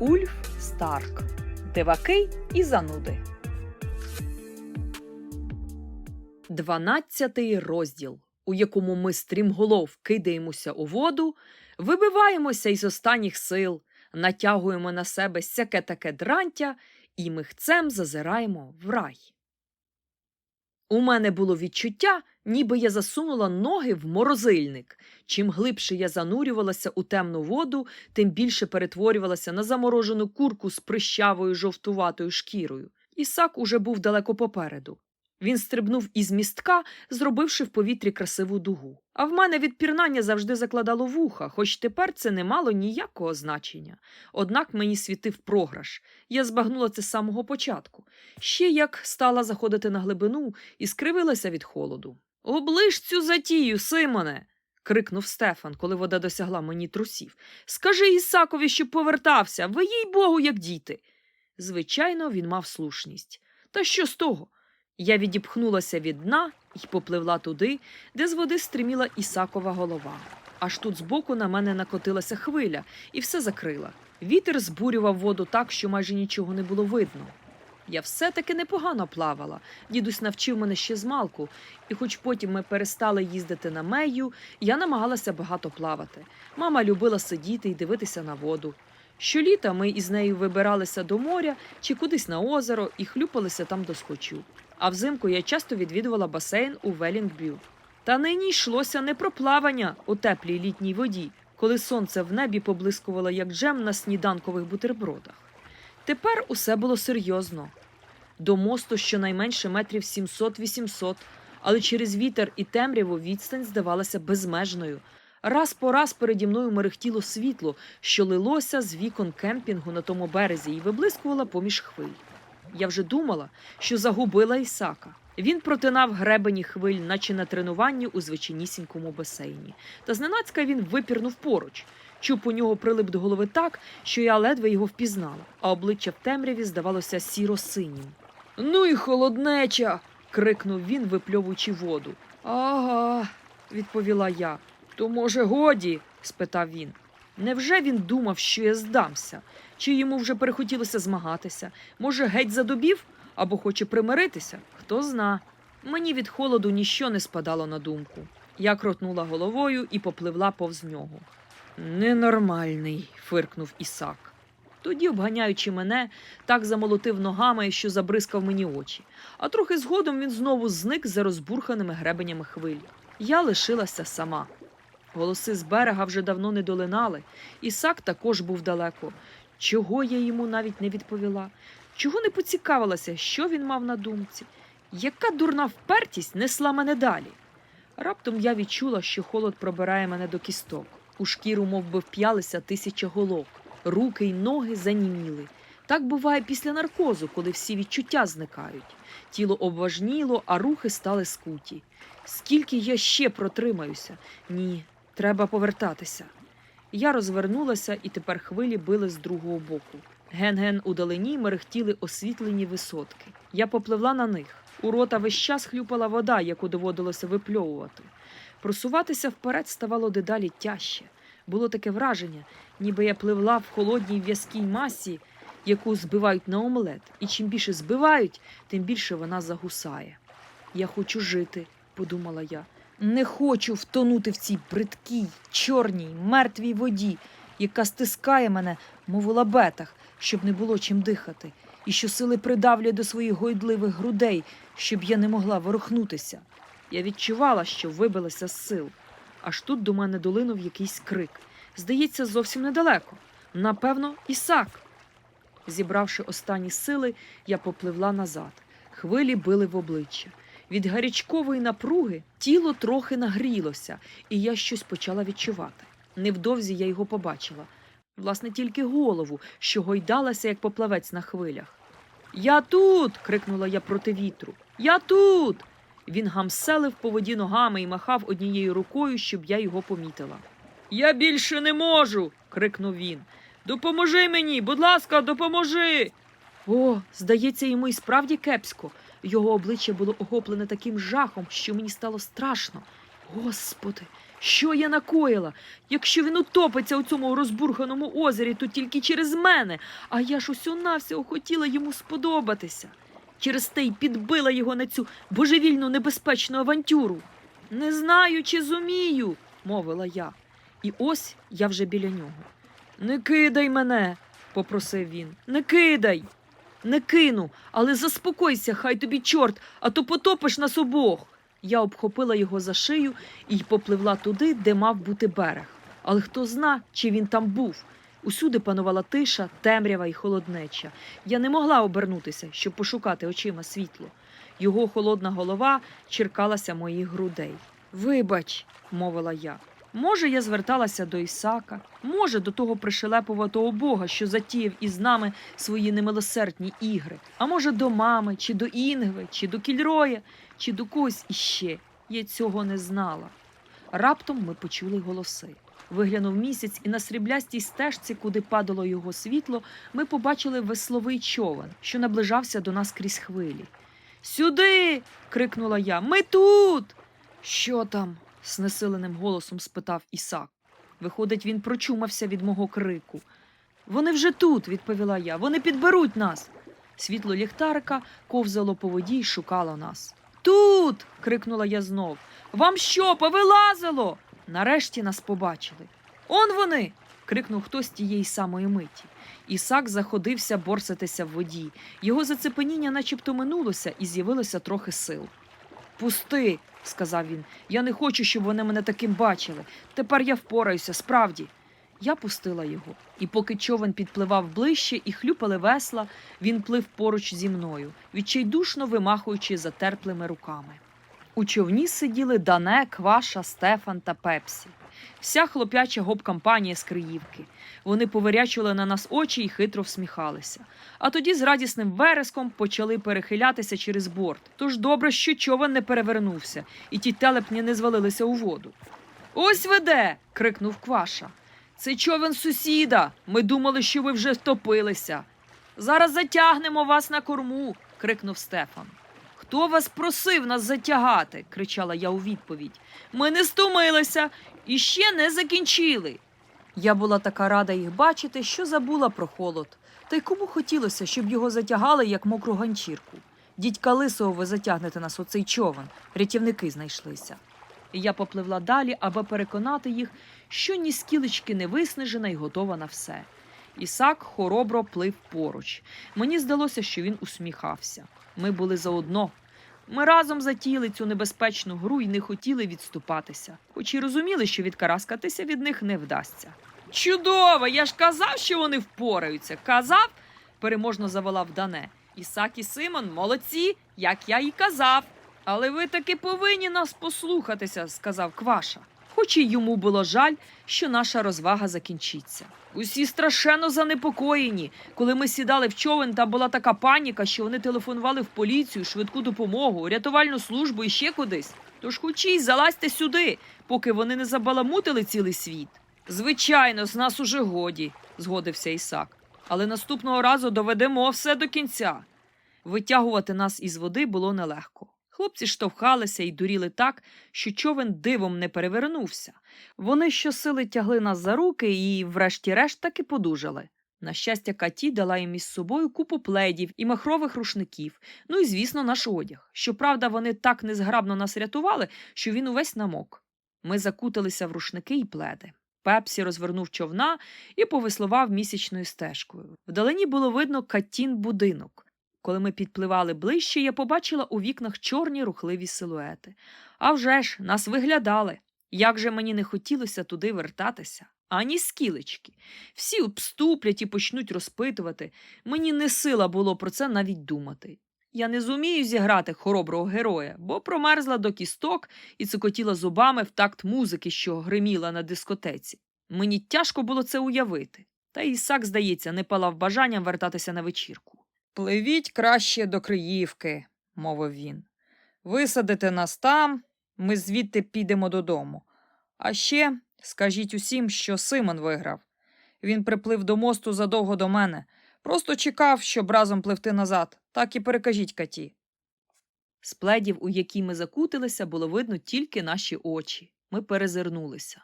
Ульф Старк. Диваки і зануди. Дванадцятий розділ, у якому ми стрімголов кидаємося у воду, вибиваємося із останніх сил, натягуємо на себе сяке таке дрантя і михцем зазираємо в рай. У мене було відчуття, ніби я засунула ноги в морозильник. Чим глибше я занурювалася у темну воду, тим більше перетворювалася на заморожену курку з прищавою жовтуватою шкірою. Ісак уже був далеко попереду. Він стрибнув із містка, зробивши в повітрі красиву дугу. А в мене від пірнання завжди закладало вуха, хоч тепер це не мало ніякого значення. Однак мені світив програш. Я збагнула це з самого початку. Ще як стала заходити на глибину і скривилася від холоду. Оближ цю затію, Симоне. крикнув Стефан, коли вода досягла мені трусів. Скажи Ісакові, щоб повертався, ви їй Богу, як діти. Звичайно, він мав слушність. Та що з того? Я відіпхнулася від дна і попливла туди, де з води стриміла Ісакова голова. Аж тут збоку на мене накотилася хвиля і все закрила. Вітер збурював воду так, що майже нічого не було видно. Я все-таки непогано плавала. Дідусь навчив мене ще з малку, і хоч потім ми перестали їздити на мею, я намагалася багато плавати. Мама любила сидіти і дивитися на воду. Щоліта ми із нею вибиралися до моря чи кудись на озеро і хлюпалися там до скочу. А взимку я часто відвідувала басейн у Велінгбю. Та нині йшлося не про плавання у теплій літній воді, коли сонце в небі поблискувало як джем на сніданкових бутербродах. Тепер усе було серйозно. До мосту щонайменше метрів 700-800, але через вітер і темряву відстань здавалася безмежною. Раз по раз переді мною мерехтіло світло, що лилося з вікон кемпінгу на тому березі і виблискувало поміж хвиль. Я вже думала, що загубила Ісака. Він протинав гребені хвиль, наче на тренуванні у звичайнісінькому басейні. Та зненацька він випірнув поруч. Чуп у нього прилип до голови так, що я ледве його впізнала, а обличчя в темряві здавалося сіро-синім. Ну і холоднеча. крикнув він, випльовуючи воду. Ага, відповіла я. То, може, годі? спитав він. Невже він думав, що я здамся? Чи йому вже перехотілося змагатися? Може, геть задубів або хоче примиритися? Хто зна. Мені від холоду ніщо не спадало на думку. Я кротнула головою і попливла повз нього. Ненормальний, фиркнув Ісак. Тоді, обганяючи мене, так замолотив ногами, що забризкав мені очі, а трохи згодом він знову зник за розбурханими гребенями хвиль. Я лишилася сама. Голоси з берега вже давно не долинали, Ісак також був далеко. Чого я йому навіть не відповіла? Чого не поцікавилася, що він мав на думці? Яка дурна впертість несла мене далі? Раптом я відчула, що холод пробирає мене до кісток. У шкіру мов би, вп'ялися тисяча голок, руки й ноги заніміли. Так буває після наркозу, коли всі відчуття зникають. Тіло обважніло, а рухи стали скуті. Скільки я ще протримаюся? Ні, треба повертатися. Я розвернулася, і тепер хвилі били з другого боку. Ген-ген у далині мерехтіли освітлені висотки. Я попливла на них. У рота весь час хлюпала вода, яку доводилося випльовувати. Просуватися вперед ставало дедалі тяжче. Було таке враження, ніби я пливла в холодній в'язкій масі, яку збивають на омлет, і чим більше збивають, тим більше вона загусає. Я хочу жити, подумала я. Не хочу втонути в цій бридкій, чорній, мертвій воді, яка стискає мене, мов у лабетах, щоб не було чим дихати, і що сили придавлює до своїх гойдливих грудей, щоб я не могла ворухнутися. Я відчувала, що вибилася з сил. Аж тут до мене долинув якийсь крик. Здається, зовсім недалеко. Напевно, Ісак. Зібравши останні сили, я попливла назад. Хвилі били в обличчя. Від гарячкової напруги тіло трохи нагрілося, і я щось почала відчувати. Невдовзі я його побачила. Власне, тільки голову, що гойдалася, як поплавець на хвилях. Я тут. крикнула я проти вітру. Я тут. Він гамселив по воді ногами і махав однією рукою, щоб я його помітила. Я більше не можу. крикнув він. Допоможи мені, будь ласка, допоможи. О, здається, йому і справді кепсько. Його обличчя було охоплене таким жахом, що мені стало страшно. Господи, Що я накоїла? Якщо він утопиться у цьому розбурханому озері, то тільки через мене, а я ж усього навсього хотіла йому сподобатися. Через те й підбила його на цю божевільну небезпечну авантюру. Не знаю, чи зумію, мовила я. І ось я вже біля нього. Не кидай мене, попросив він. Не кидай. Не кину, але заспокойся, хай тобі чорт, а то потопиш нас обох. Я обхопила його за шию і попливла туди, де мав бути берег. Але хто зна, чи він там був. Усюди панувала тиша, темрява і холоднеча. Я не могла обернутися, щоб пошукати очима світло. Його холодна голова черкалася моїх грудей. Вибач, мовила я. Може, я зверталася до Ісака, може, до того пришелепуватого Бога, що затіяв із нами свої немилосердні ігри, а може, до мами, чи до Інгви, чи до Кільроя, чи до когось іще. Я цього не знала. Раптом ми почули голоси. Виглянув місяць, і на сріблястій стежці, куди падало його світло, ми побачили весловий човен, що наближався до нас крізь хвилі. Сюди. крикнула я. Ми тут. Що там? знесиленим голосом спитав Ісак. Виходить, він прочумався від мого крику. Вони вже тут, відповіла я. Вони підберуть нас. Світло ліхтарика ковзало по воді й шукало нас. Тут. крикнула я знов. Вам що, повилазило? Нарешті нас побачили. Он вони. крикнув хтось тієї самої миті. Ісак заходився борсатися в воді. Його зацепеніння начебто минулося і з'явилося трохи сил. Пусти, сказав він. Я не хочу, щоб вони мене таким бачили. Тепер я впораюся, справді. Я пустила його, і поки човен підпливав ближче і хлюпали весла, він плив поруч зі мною, відчайдушно вимахуючи затерплими руками. У човні сиділи Дане, Кваша, Стефан та Пепсі. Вся хлоп'яча гоп-кампанія з Криївки. Вони повирячували на нас очі і хитро всміхалися. А тоді з радісним вереском почали перехилятися через борт. Тож добре, що човен не перевернувся, і ті телепні не звалилися у воду. Ось веде. крикнув Кваша. Це човен сусіда. Ми думали, що ви вже втопилися. Зараз затягнемо вас на корму. крикнув Стефан. Хто вас просив нас затягати? кричала я у відповідь. Ми не стомилися і ще не закінчили. Я була така рада їх бачити, що забула про холод. Та й кому хотілося, щоб його затягали, як мокру ганчірку. Дідька лисого ви затягнете нас у цей човен, рятівники знайшлися. Я попливла далі, аби переконати їх, що ні скілечки не виснажена і готова на все. Ісак хоробро плив поруч. Мені здалося, що він усміхався. Ми були заодно. Ми разом затіяли цю небезпечну гру і не хотіли відступатися, хоч і розуміли, що відкараскатися від них не вдасться. Чудово! Я ж казав, що вони впораються. Казав, переможно заволав Дане. Ісак і Симон молодці, як я і казав. Але ви таки повинні нас послухатися, сказав Кваша. Хоч і йому було жаль, що наша розвага закінчиться. Усі страшенно занепокоєні. Коли ми сідали в човен, там була така паніка, що вони телефонували в поліцію, швидку допомогу, рятувальну службу і ще кудись. Тож хочі залазьте сюди, поки вони не забаламутили цілий світ. Звичайно, з нас уже годі, згодився Ісак. Але наступного разу доведемо все до кінця. Витягувати нас із води було нелегко. Хлопці штовхалися і дуріли так, що човен дивом не перевернувся. Вони щосили тягли нас за руки і, врешті-решт, таки подужали. На щастя, Каті дала їм із собою купу пледів і махрових рушників, ну і, звісно, наш одяг. Щоправда, вони так незграбно нас рятували, що він увесь намок. Ми закуталися в рушники і пледи. Пепсі розвернув човна і повеслував місячною стежкою. Вдалині було видно Катін будинок. Коли ми підпливали ближче, я побачила у вікнах чорні рухливі силуети. А вже ж, нас виглядали. Як же мені не хотілося туди вертатися? Ані скілечки. Всі обступлять і почнуть розпитувати. Мені не сила було про це навіть думати. Я не зумію зіграти хороброго героя, бо промерзла до кісток і цокотіла зубами в такт музики, що гриміла на дискотеці. Мені тяжко було це уявити. Та Ісак, здається, не палав бажанням вертатися на вечірку. Пливіть краще до Криївки, мовив він. Висадите нас там, ми звідти підемо додому. А ще скажіть усім, що Симон виграв. Він приплив до мосту задовго до мене. Просто чекав, щоб разом пливти назад. Так і перекажіть Каті. З пледів, у які ми закутилися, було видно тільки наші очі. Ми перезирнулися.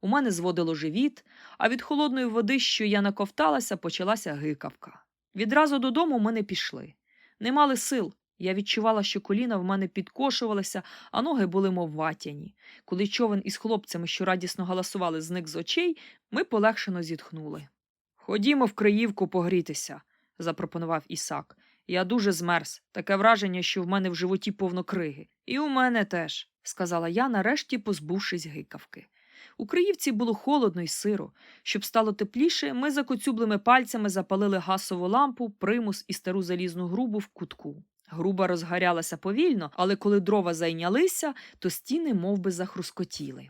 У мене зводило живіт, а від холодної води, що я наковталася, почалася гикавка. Відразу додому ми не пішли. Не мали сил. Я відчувала, що коліна в мене підкошувалися, а ноги були мов ватяні. Коли човен із хлопцями, що радісно галасували, зник з очей, ми полегшено зітхнули. Ходімо в Криївку погрітися, запропонував Ісак. Я дуже змерз. Таке враження, що в мене в животі повно криги. І у мене теж, сказала я, нарешті позбувшись гикавки. У Криївці було холодно й сиро. Щоб стало тепліше, ми за коцюблими пальцями запалили гасову лампу, примус і стару залізну грубу в кутку. Груба розгарялася повільно, але коли дрова зайнялися, то стіни мов би, захрускотіли.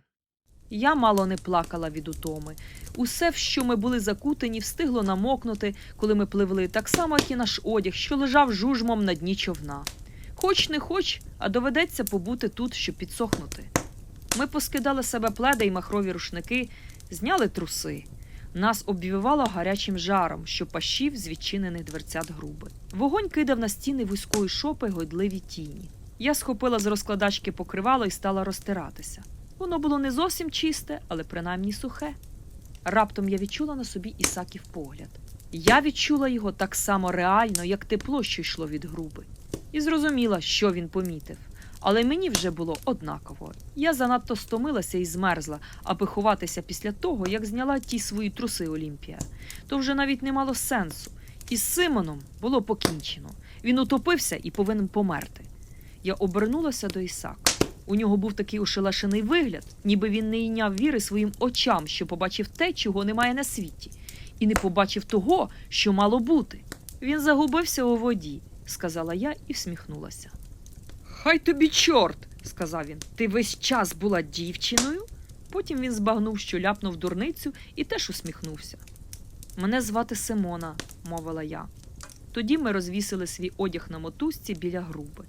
Я мало не плакала від утоми. Усе, в що ми були закутані, встигло намокнути, коли ми пливли, так само, як і наш одяг, що лежав жужмом на дні човна. Хоч не хоч, а доведеться побути тут, щоб підсохнути. Ми поскидали себе пледа й махрові рушники, зняли труси. Нас обвівало гарячим жаром, що пащів з відчинених дверцят груби. Вогонь кидав на стіни вузької шопи гойдливі тіні. Я схопила з розкладачки покривало і стала розтиратися. Воно було не зовсім чисте, але принаймні сухе. Раптом я відчула на собі Ісаків погляд. Я відчула його так само реально, як тепло, що йшло від груби, і зрозуміла, що він помітив. Але мені вже було однаково. Я занадто стомилася і змерзла, аби ховатися після того, як зняла ті свої труси Олімпія. То вже навіть не мало сенсу. Із Симоном було покінчено. Він утопився і повинен померти. Я обернулася до Ісака. У нього був такий ошелешений вигляд, ніби він не йняв віри своїм очам, що побачив те, чого немає на світі, і не побачив того, що мало бути. Він загубився у воді, сказала я і всміхнулася. Хай тобі чорт, сказав він. Ти весь час була дівчиною. Потім він збагнув, що ляпнув дурницю, і теж усміхнувся. Мене звати Симона, мовила я. Тоді ми розвісили свій одяг на мотузці біля груби.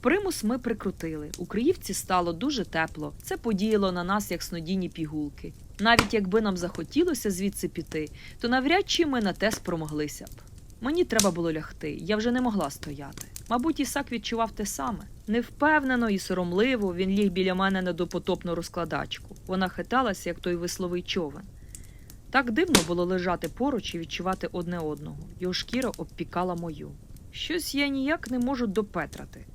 Примус ми прикрутили. У Криївці стало дуже тепло. Це подіяло на нас як снодійні пігулки. Навіть якби нам захотілося звідси піти, то навряд чи ми на те спромоглися б. Мені треба було лягти, я вже не могла стояти. Мабуть, Ісак відчував те саме. Невпевнено і соромливо він ліг біля мене на допотопну розкладачку. Вона хиталася, як той весловий човен. Так дивно було лежати поруч і відчувати одне одного. Його шкіра обпікала мою. Щось я ніяк не можу допетрати,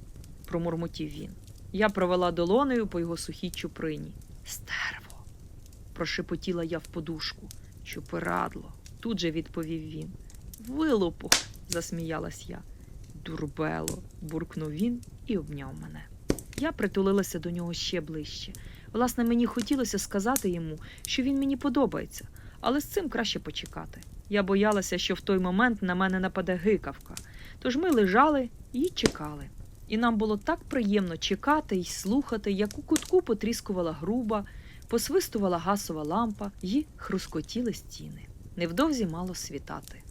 промурмотів він. Я провела долонею по його сухій чуприні. Стерво. прошепотіла я в подушку. Чупирадло, тут же відповів він. Вилупок, засміялась я. Дурбело, буркнув він і обняв мене. Я притулилася до нього ще ближче. Власне, мені хотілося сказати йому, що він мені подобається, але з цим краще почекати. Я боялася, що в той момент на мене нападе гикавка. Тож ми лежали і чекали. І нам було так приємно чекати й слухати, як у кутку потріскувала груба, посвистувала гасова лампа й хрускотіли стіни. Невдовзі мало світати.